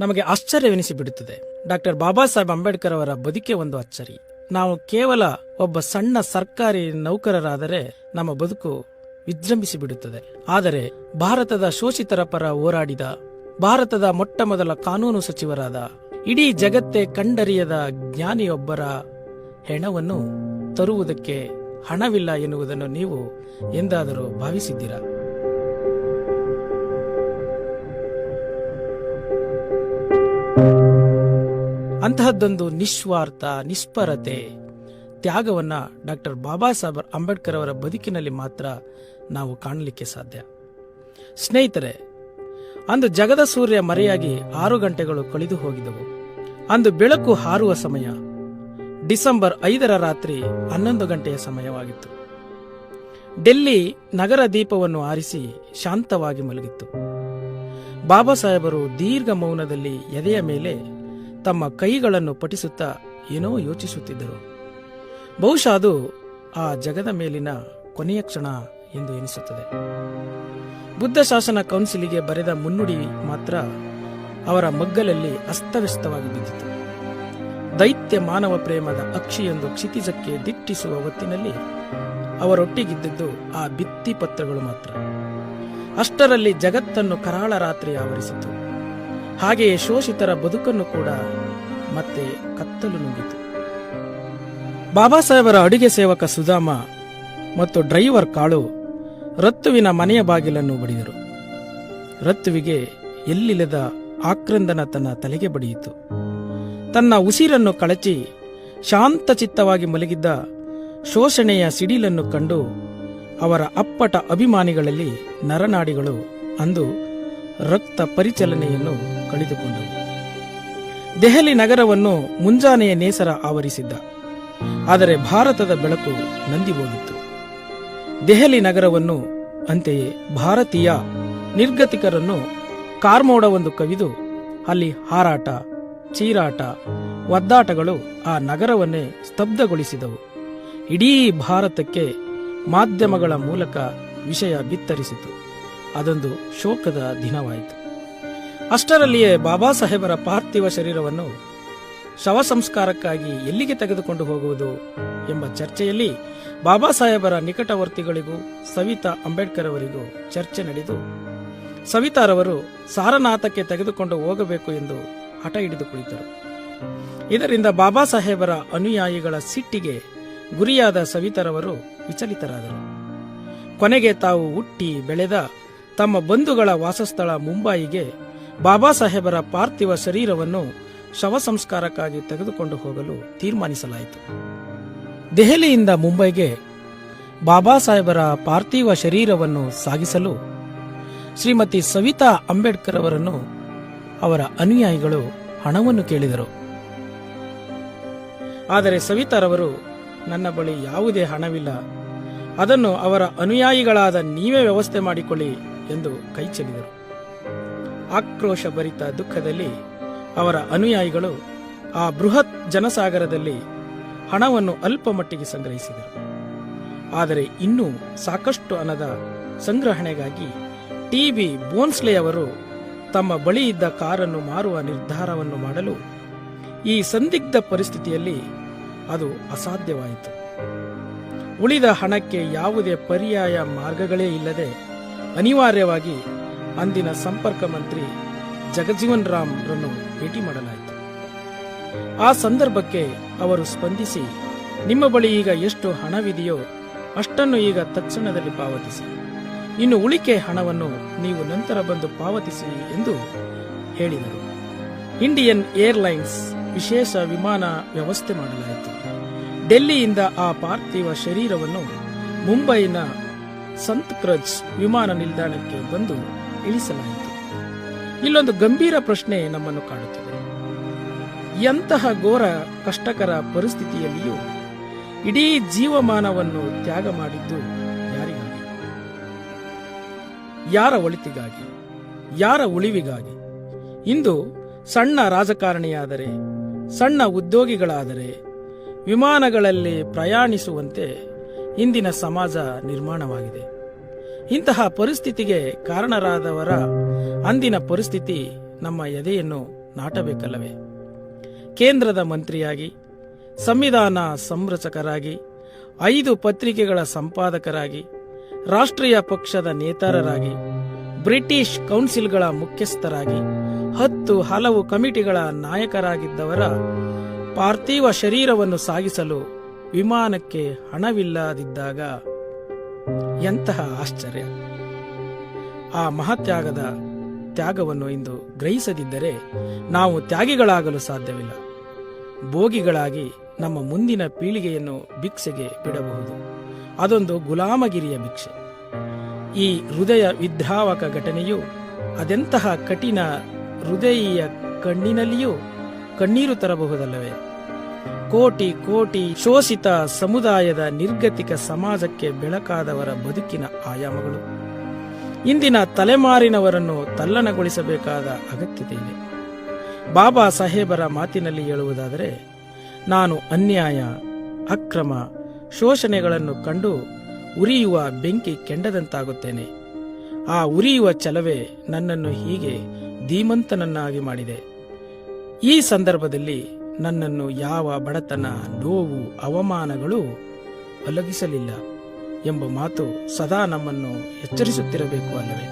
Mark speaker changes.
Speaker 1: ನಮಗೆ ಆಶ್ಚರ್ಯವೆನಿಸಿಬಿಡುತ್ತದೆ. ಡಾಕ್ಟರ್ ಬಾಬಾ ಸಾಹೇಬ್ ಅಂಬೇಡ್ಕರ್ ಅವರ ಬದುಕೆ ಒಂದು ಅಚ್ಚರಿ. ನಾವು ಕೇವಲ ಒಬ್ಬ ಸಣ್ಣ ಸರ್ಕಾರಿ ನೌಕರರಾದರೆ ನಮ್ಮ ಬದುಕು ವಿಜೃಂಭಿಸಿಬಿಡುತ್ತದೆ. ಆದರೆ ಭಾರತದ ಶೋಷಿತರ ಪರ ಹೋರಾಡಿದ, ಭಾರತದ ಮೊಟ್ಟ ಮೊದಲ ಕಾನೂನು ಸಚಿವರಾದ, ಇಡೀ ಜಗತ್ತೇ ಕಂಡರಿಯದ ಜ್ಞಾನಿಯೊಬ್ಬರ ಹೆಣವನ್ನು ತರುವುದಕ್ಕೆ ಹಣವಿಲ್ಲ ಎನ್ನುವುದನ್ನು ನೀವು ಎಂದಾದರೂ ಭಾವಿಸಿದ್ದೀರಾ? ಅಂತಹದ್ದೊಂದು ನಿಸ್ವಾರ್ಥ ನಿಸ್ಪರತೆ ತ್ಯಾಗವನ್ನ ಡಾಕ್ಟರ್ ಬಾಬಾ ಸಾಹೇಬ್ ಅಂಬೇಡ್ಕರ್ ಅವರ ಬದುಕಿನಲ್ಲಿ ಮಾತ್ರ ನಾವು ಕಾಣಲಿಕ್ಕೆ ಸಾಧ್ಯ. ಸ್ನೇಹಿತರೆ, ಅಂದು ಜಗದ ಸೂರ್ಯ ಮರೆಯಾಗಿ ಆರು ಗಂಟೆಗಳು ಕಳೆದು ಹೋಗಿದವು. ಅಂದು ಬೆಳಕು ಹಾರುವ ಸಮಯ ಡಿಸೆಂಬರ್ ಐದರ ರಾತ್ರಿ ಹನ್ನೊಂದು ಗಂಟೆಯ ಸಮಯವಾಗಿತ್ತು. ಡೆಲ್ಲಿ ನಗರ ದೀಪವನ್ನು ಆರಿಸಿ ಶಾಂತವಾಗಿ ಮಲಗಿತ್ತು. ಬಾಬಾ ಸಾಹೇಬರು ದೀರ್ಘ ಮೌನದಲ್ಲಿ ಎದೆಯ ಮೇಲೆ ತಮ್ಮ ಕೈಗಳನ್ನು ಪಠಿಸುತ್ತಾ ಏನೋ ಯೋಚಿಸುತ್ತಿದ್ದರು. ಬಹುಶಃ ಅದು ಆ ಜಗದ ಮೇಲಿನ ಕೊನೆಯ ಕ್ಷಣ ಎಂದು ಎನಿಸುತ್ತದೆ. ಬುದ್ಧ ಶಾಸನ ಕೌನ್ಸಿಲಿಗೆ ಬರೆದ ಮುನ್ನುಡಿ ಮಾತ್ರ ಅವರ ಮಗ್ಗಲಲ್ಲಿ ಅಸ್ತವ್ಯಸ್ತವಾಗಿ ಬಿದ್ದಿತು. ದೈತ್ಯ ಮಾನವ ಪ್ರೇಮದ ಅಕ್ಷಿಯೊಂದು ಕ್ಷಿತಿಜಕ್ಕೆ ದಿಟ್ಟಿಸುವ ಹೊತ್ತಿನಲ್ಲಿ ಅವರೊಟ್ಟಿಗಿದ್ದದ್ದು ಆ ಭಿತ್ತಿ ಪತ್ರಗಳು ಮಾತ್ರ. ಅಷ್ಟರಲ್ಲಿ ಜಗತ್ತನ್ನು ಕರಾಳ ರಾತ್ರಿ ಆವರಿಸಿತು. ಹಾಗೆಯೇ ಶೋಷಿತರ ಬದುಕನ್ನು ಕೂಡ ಮತ್ತೆ ಕತ್ತಲು ನುಂಗಿತು. ಬಾಬಾ ಸಾಹೇಬರ ಅಡುಗೆ ಸೇವಕ ಸುಧಾಮ ಮತ್ತು ಡ್ರೈವರ್ ಕಾಳು ರತ್ತುವಿನ ಮನೆಯ ಬಾಗಿಲನ್ನು ಬಡಿದರು. ರತ್ತುವಿಗೆ ಎಲ್ಲಿಲ್ಲದ ಆಕ್ರಂದನ ತನ್ನ ತಲೆಗೆ ಬಡಿಯಿತು. ತನ್ನ ಉಸಿರನ್ನು ಕಳಚಿ ಶಾಂತಚಿತ್ತವಾಗಿ ಮಲಗಿದ್ದ ಶೋಷಣೆಯ ಸಿಡಿಲನ್ನು ಕಂಡು ಅವರ ಅಪ್ಪಟ ಅಭಿಮಾನಿಗಳಲ್ಲಿ ನರನಾಡಿಗಳು ಅಂದು ರಕ್ತ ಪರಿಚಲನೆಯನ್ನು ಕಳೆದುಕೊಂಡವು. ದೆಹಲಿ ನಗರವನ್ನು ಮುಂಜಾನೆಯ ನೇಸರ ಆವರಿಸಿದ್ದ. ಆದರೆ ಭಾರತದ ಬೆಳಕು ನಂದಿ ಹೋಗಿತ್ತು. ದೆಹಲಿ ನಗರವನ್ನು ಅಂತೆಯೇ ಭಾರತೀಯ ನಿರ್ಗತಿಕರನ್ನು ಕಾರ್ಮೋಡವೊಂದು ಕವಿದು ಅಲ್ಲಿ ಹಾರಾಟ, ಚೀರಾಟ, ಒದ್ದಾಟಗಳು ಆ ನಗರವನ್ನೇ ಸ್ತಬ್ಧಗೊಳಿಸಿದವು. ಇಡೀ ಭಾರತಕ್ಕೆ ಮಾಧ್ಯಮಗಳ ಮೂಲಕ ವಿಷಯ ಬಿತ್ತರಿಸಿತು. ಅದೊಂದು ಶೋಕದ ದಿನವಾಯಿತು. ಅಷ್ಟರಲ್ಲಿಯೇ ಬಾಬಾ ಸಾಹೇಬರ ಪಾರ್ಥಿವ ಶರೀರವನ್ನು ಶವ ಸಂಸ್ಕಾರಕ್ಕಾಗಿ ಎಲ್ಲಿಗೆ ತೆಗೆದುಕೊಂಡು ಹೋಗುವುದು ಎಂಬ ಚರ್ಚೆಯಲ್ಲಿ ಬಾಬಾ ಸಾಹೇಬರ ನಿಕಟವರ್ತಿಗಳಿಗೂ ಸವಿತಾ ಅಂಬೇಡ್ಕರ್ ಅವರಿಗೂ ಚರ್ಚೆ ನಡೆದು ಸವಿತಾರವರು ಸಾರನಾಥಕ್ಕೆ ತೆಗೆದುಕೊಂಡು ಹೋಗಬೇಕು ಎಂದು ಹಠ ಹಿಡಿದು ಕುಳಿತರು. ಇದರಿಂದ ಬಾಬಾ ಸಾಹೇಬರ ಅನುಯಾಯಿಗಳ ಸಿಟ್ಟಿಗೆ ಗುರಿಯಾದ ಸವಿತಾರವರು ವಿಚಲಿತರಾದರು. ಕೊನೆಗೆ ತಾವು ಹುಟ್ಟಿ ಬೆಳೆದ ತಮ್ಮ ಬಂಧುಗಳ ವಾಸಸ್ಥಳ ಮುಂಬಾಯಿಗೆ ಬಾಬಾ ಸಾಹೇಬರ ಪಾರ್ಥಿವ ಶರೀರವನ್ನು ಶವ ಸಂಸ್ಕಾರಕ್ಕಾಗಿ ತೆಗೆದುಕೊಂಡು ಹೋಗಲು ತೀರ್ಮಾನಿಸಲಾಯಿತು. ದೆಹಲಿಯಿಂದ ಮುಂಬೈಗೆ ಬಾಬಾ ಸಾಹೇಬರ ಪಾರ್ಥಿವ ಶರೀರವನ್ನು ಸಾಗಿಸಲು ಶ್ರೀಮತಿ ಸವಿತಾ ಅಂಬೇಡ್ಕರ್ ಅವರನ್ನು ಅವರ ಅನುಯಾಯಿಗಳು ಹಣವನ್ನು ಕೇಳಿದರು. ಆದರೆ ಸವಿತಾರವರು, ನನ್ನ ಬಳಿ ಯಾವುದೇ ಹಣವಿಲ್ಲ. ಅದನ್ನು ಅವರ ಅನುಯಾಯಿಗಳಾದ ನೀವೇ ವ್ಯವಸ್ಥೆ ಮಾಡಿಕೊಳ್ಳಿ. ಎಂದು ಕೈ ಚೆಲ್ಲಿದರು ಆಕ್ರೋಶ ಭರಿತ ದುಃಖದಲ್ಲಿ ಅವರ ಅನುಯಾಯಿಗಳು ಆ ಬೃಹತ್ ಜನಸಾಗರದಲ್ಲಿ ಹಣವನ್ನು ಅಲ್ಪ ಮಟ್ಟಿಗೆ ಸಂಗ್ರಹಿಸಿದರು. ಆದರೆ ಇನ್ನೂ ಸಾಕಷ್ಟು ಹಣದ ಸಂಗ್ರಹಣೆಗಾಗಿ ಟಿ ಬಿ ಅವರು ತಮ್ಮ ಬಳಿ ಇದ್ದ ಕಾರನ್ನು ಮಾರುವ ನಿರ್ಧಾರವನ್ನು ಮಾಡಲು ಈ ಸಂದಿಗ್ಧ ಪರಿಸ್ಥಿತಿಯಲ್ಲಿ ಅದು ಅಸಾಧ್ಯವಾಯಿತು. ಉಳಿದ ಹಣಕ್ಕೆ ಯಾವುದೇ ಪರ್ಯಾಯ ಮಾರ್ಗಗಳೇ ಇಲ್ಲದೆ ಅನಿವಾರ್ಯವಾಗಿ ಅಂದಿನ ಸಂಪರ್ಕ ಮಂತ್ರಿ ಜಗಜೀವನ್ ರಾಮ್ ರನ್ನು ಭೇಟಿ ಮಾಡಲಾಯಿತು. ಆ ಸಂದರ್ಭಕ್ಕೆ ಅವರು ಸ್ಪಂದಿಸಿ, ನಿಮ್ಮ ಬಳಿ ಈಗ ಎಷ್ಟು ಹಣವಿದೆಯೋ ಅಷ್ಟನ್ನು ಈಗ ತಕ್ಷಣದಲ್ಲಿ ಪಾವತಿಸಿ. ಇನ್ನು ಉಳಿಕೆ ಹಣವನ್ನು ನೀವು ನಂತರ ಬಂದು ಪಾವತಿಸಿ ಎಂದು ಹೇಳಿದರು. ಇಂಡಿಯನ್ ಏರ್ಲೈನ್ಸ್ ವಿಶೇಷ ವಿಮಾನ ವ್ಯವಸ್ಥೆ ಮಾಡಲಾಯಿತು. ಡೆಲ್ಲಿಯಿಂದ ಆ ಪಾರ್ಥಿವ ಶರೀರವನ್ನು ಮುಂಬೈನ ಸಂತ್ ಕ್ರಜ್ ವಿಮಾನ ನಿಲ್ದಾಣಕ್ಕೆ ಬಂದು ಇಳಿಸಲಾಯಿತು. ಇಲ್ಲೊಂದು ಗಂಭೀರ ಪ್ರಶ್ನೆ ನಮ್ಮನ್ನು ಕಾಡುತ್ತದೆ. ಎಂತಹ ಘೋರ, ಕಷ್ಟಕರ ಪರಿಸ್ಥಿತಿಯಲ್ಲಿಯೂ ಇಡೀ ಜೀವಮಾನವನ್ನು ತ್ಯಾಗ ಮಾಡಿದ್ದು ಯಾರಿಗಾಗಿ? ಯಾರ ಒಳಿತಿಗಾಗಿ? ಯಾರ ಉಳಿವಿಗಾಗಿ? ಇಂದು ಸಣ್ಣ ರಾಜಕಾರಣಿಯಾದರೆ, ಸಣ್ಣ ಉದ್ಯೋಗಿಗಳಾದರೆ, ವಿಮಾನಗಳಲ್ಲಿ ಪ್ರಯಾಣಿಸುವಂತೆ ಇಂದಿನ ಸಮಾಜ ನಿರ್ಮಾಣವಾಗಿದೆ. ಇಂತಹ ಪರಿಸ್ಥಿತಿಗೆ ಕಾರಣರಾದವರ ಅಂದಿನ ಪರಿಸ್ಥಿತಿ ನಮ್ಮ ಎದೆಯನ್ನು ನಾಟಬೇಕಲ್ಲವೇ? ಕೇಂದ್ರದ ಮಂತ್ರಿಯಾಗಿ, ಸಂವಿಧಾನ ಸಂರಚಕರಾಗಿ, ಐದು ಪತ್ರಿಕೆಗಳ ಸಂಪಾದಕರಾಗಿ, ರಾಷ್ಟ್ರೀಯ ಪಕ್ಷದ ನೇತಾರರಾಗಿ, ಬ್ರಿಟಿಷ್ ಕೌನ್ಸಿಲ್ಗಳ ಮುಖ್ಯಸ್ಥರಾಗಿ, ಹತ್ತು ಹಲವು ಕಮಿಟಿಗಳ ನಾಯಕರಾಗಿದ್ದವರ ಪಾರ್ಥಿವ ಶರೀರವನ್ನು ಸಾಗಿಸಲು ವಿಮಾನಕ್ಕೆ ಹಣವಿಲ್ಲದಿದ್ದಾಗ ಎಂತಹ ಆಶ್ಚರ್ಯ. ಆ ಮಹತ್ಯಾಗದ ತ್ಯಾಗವನ್ನು ಇಂದು ಗ್ರಹಿಸದಿದ್ದರೆ ನಾವು ತ್ಯಾಗಿಗಳಾಗಲು ಸಾಧ್ಯವಿಲ್ಲ. ಭೋಗಿಗಳಾಗಿ ನಮ್ಮ ಮುಂದಿನ ಪೀಳಿಗೆಯನ್ನು ಭಿಕ್ಷೆಗೆ ಬಿಡಬಹುದು. ಅದೊಂದು ಗುಲಾಮಗಿರಿಯ ಭಿಕ್ಷೆ. ಈ ಹೃದಯ ವಿದ್ರಾವಕ ಘಟನೆಯು ಅದೆಂತಹ ಕಠಿಣ ಹೃದಯ ಕಣ್ಣಿನಲ್ಲಿಯೂ ಕಣ್ಣೀರು ತರಬಹುದಲ್ಲವೇ? ಕೋಟಿ ಕೋಟಿ ಶೋಷಿತ ಸಮುದಾಯದ ನಿರ್ಗತಿಕ ಸಮಾಜಕ್ಕೆ ಬೆಳಕಾದವರ ಬದುಕಿನ ಆಯಾಮಗಳು. ಇಂದಿನ ತಲೆಮಾರಿನವರನ್ನು ತಲ್ಲಣಗೊಳಿಸಬೇಕಾದ ಅಗತ್ಯತೆ ಇದೆ. ಬಾಬಾ ಸಾಹೇಬರ ಮಾತಿನಲ್ಲಿ ಹೇಳುವುದಾದರೆ, ನಾನು ಅನ್ಯಾಯ, ಅಕ್ರಮ ಶೋಷಣೆಗಳನ್ನು ಕಂಡು ಉರಿಯುವ ಬೆಂಕಿ ಕೆಂಡದಂತಾಗುತ್ತೇನೆ. ಆ ಉರಿಯುವ ಚಲವೇ ನನ್ನನ್ನು ಹೀಗೆ ಧೀಮಂತನನ್ನಾಗಿ ಮಾಡಿದೆ. ಈ ಸಂದರ್ಭದಲ್ಲಿ ನನ್ನನ್ನು ಯಾವ ಬಡತನ ನೋವು ಅವಮಾನಗಳು ಒಲಗಿಸಲಿಲ್ಲ ಎಂಬ ಮಾತು ಸದಾ ನಮ್ಮನ್ನು ಎಚ್ಚರಿಸುತ್ತಿರಬೇಕು ಅಲ್ಲವೇ?